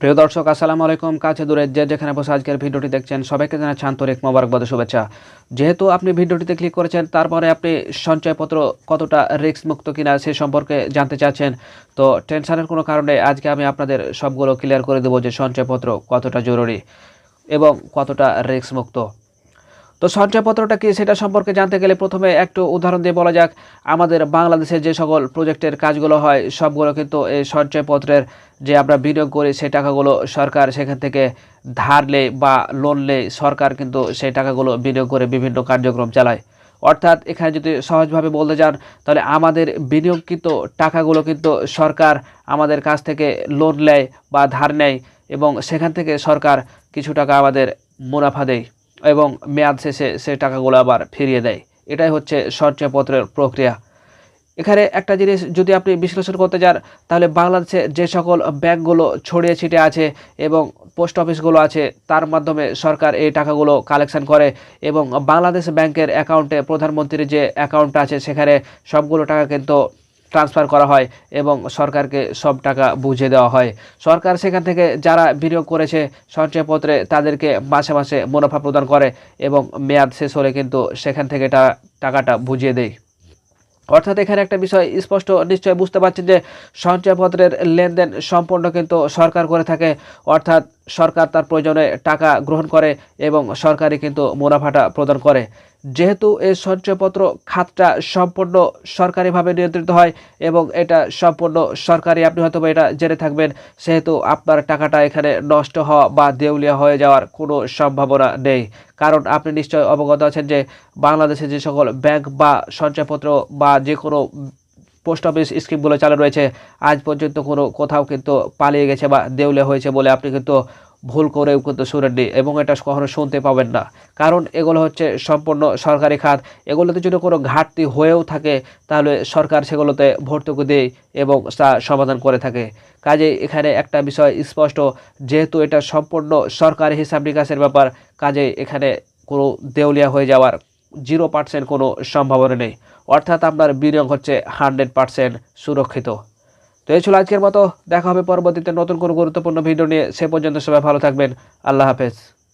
প্রিয় দর্শক, আসসালামু আলাইকুম। কাছে দূরে যে যেখানে বসে আজকের ভিডিওটি দেখছেন, সবাইকে জানাচ্ছি আন্তরিক মোবারকবাদ শুভেচ্ছা। যেহেতু আপনি ভিডিওটিতে ক্লিক করেছেন, তারপরে আপনি সঞ্চয়পত্র কতটা রিস্ক মুক্ত কিনা সে সম্পর্কে জানতে চাচ্ছেন, তো টেনশনের কোনো কারণে আজকে আমি আপনাদের সবগুলো ক্লিয়ার করে দেবো যে সঞ্চয়পত্র কতটা জরুরি এবং কতটা রিস্ক মুক্ত তো সঞ্চয়পত্রটা কি সেটা সম্পর্কে জানতে গেলে প্রথমে একটু উদাহরণ দিয়ে বলা যাক। আমাদের বাংলাদেশের যে সকল প্রজেক্টের কাজগুলো হয়, সবগুলো কিন্তু এই সঞ্চয়পত্রের যে আমরা বিনিয়োগ করি, সেই টাকাগুলো সরকার সেখান থেকে ধারলে বা লোনলে সরকার কিন্তু সেই টাকাগুলো বিনিয়োগ করে বিভিন্ন কার্যক্রম চালায়। অর্থাৎ এখানে যদি সহজভাবে বলতে যান তাহলে আমাদের বিনিয়োগকৃত টাকাগুলো কিন্তু সরকার আমাদের কাছ থেকে লোন নেয় বা ধার নেয় এবং সেখান থেকে সরকার কিছু টাকা আমাদের মুনাফা দেয়। এবং মেয়াদ শেষে সে টাকাগুলো আবার ফিরিয়ে দেয়। এটাই হচ্ছে সঞ্চয়পত্রের প্রক্রিয়া। এখানে একটা জিনিস যদি আপনি বিশ্লেষণ করতে যান, তাহলে বাংলাদেশে যে সকল ব্যাংকগুলো ছড়িয়ে ছিটে আছে এবং পোস্ট অফিসগুলো আছে, তার মাধ্যমে সরকার এই টাকাগুলো কালেকশন করে এবং বাংলাদেশ ব্যাংকের অ্যাকাউন্টে প্রধানমন্ত্রীর যে অ্যাকাউন্ট আছে, সেখানে সবগুলো টাকা কিন্তু ট্রান্সফার করা হয় এবং সরকারকে সব টাকা বুঝিয়ে দেওয়া হয়। সরকার সেখান থেকে যারা বিনিয়োগ করেছে, সঞ্চয়পত্রে তাদেরকে মাসে মাসে মুনাফা প্রদান করে এবং মেয়াদ শেষ হলে কিন্তু সেখান থেকে টাকাটা বুঝিয়ে দেয়। অর্থাৎ এখানে একটা বিষয় স্পষ্ট নিশ্চয় বুঝতে পারছেন যে সঞ্চয়পত্রের লেনদেন সম্পূর্ণ কিন্তু সরকার করে থাকে। অর্থাৎ সরকার তার প্রয়োজনে টাকা গ্রহণ করে এবং সরকারই কিন্তু মুনাফাটা প্রদান করে। যেহেতু এই সঞ্চয়পত্র খাতটা সম্পূর্ণ সরকারিভাবে নিয়ন্ত্রিত হয় এবং এটা সম্পূর্ণ সরকারি, আপনি হয়তো এটা জেনে থাকবেন, সেহেতু আপনার টাকাটা এখানে নষ্ট হওয়া বা দেউলিয়া হয়ে যাওয়ার কোনো সম্ভাবনা নেই। কারণ আপনি নিশ্চয় অবগত আছেন যে বাংলাদেশে যে সকল ব্যাংক বা সঞ্চয়পত্র বা যে কোনো পোস্ট অফিস স্কিমগুলো চালু রয়েছে, আজ পর্যন্ত কোনো কোথাও কিন্তু পালিয়ে গেছে বা দেউলে হয়েছে বলে আপনি কিন্তু ভুল করেও কিন্তু শুনেননি এবং এটা কখনো শুনতে পাবেন না। কারণ এগুলো হচ্ছে সম্পূর্ণ সরকারি খাত। এগুলোতে যদি কোনো ঘাটতি হয়েও থাকে, তাহলে সরকার সেগুলোতে ভর্তুকি দেয় এবং তা সমাধান করে থাকে। কাজে এখানে একটা বিষয় স্পষ্ট, যেহেতু এটা সম্পূর্ণ সরকারি হিসাব নিকাশের ব্যাপার কাজে এখানে কোনো দেউলিয়া হয়ে যাওয়ার জিরো পার্সেন্ট কোনো সম্ভাবনা নেই। অর্থাৎ আপনার বিনিয়োগ হচ্ছে হান্ড্রেড পার্সেন্ট সুরক্ষিত। তো এই ছিল আজকের মতো। দেখা হবে পরবর্তীতে নতুন কোনো গুরুত্বপূর্ণ ভিডিও নিয়ে। সে পর্যন্ত সবাই ভালো থাকবেন। আল্লাহ হাফেজ।